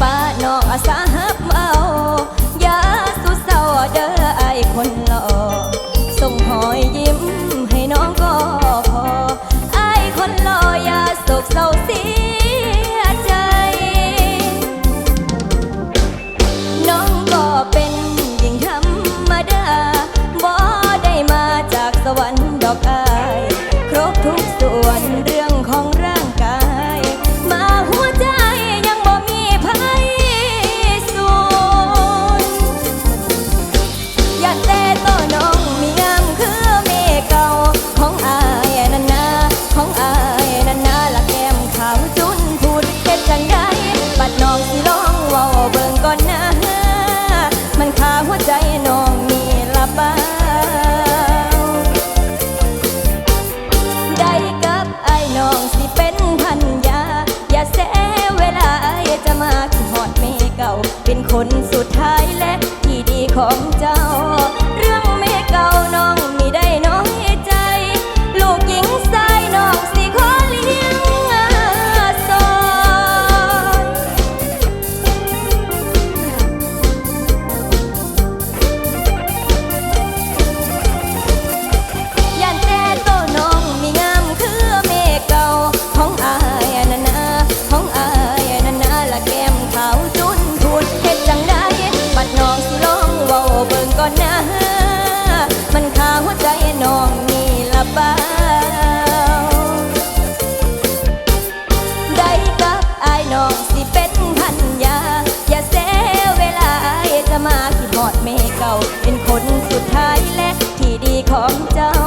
ป้านอกอาสาหับเอายาสุเศร้าเด้อไอคนหล่อส่งหอยยิ้มให้น้องก็พอไอคนหล่อยาสกเศร้าเสียใจ น้องก็เป็นหญิงธรรมดาบ่ไดมาจากสวรรค์ดอกอ ของเจ้า เป็นคนสุดท้ายและที่ดีของเจ้า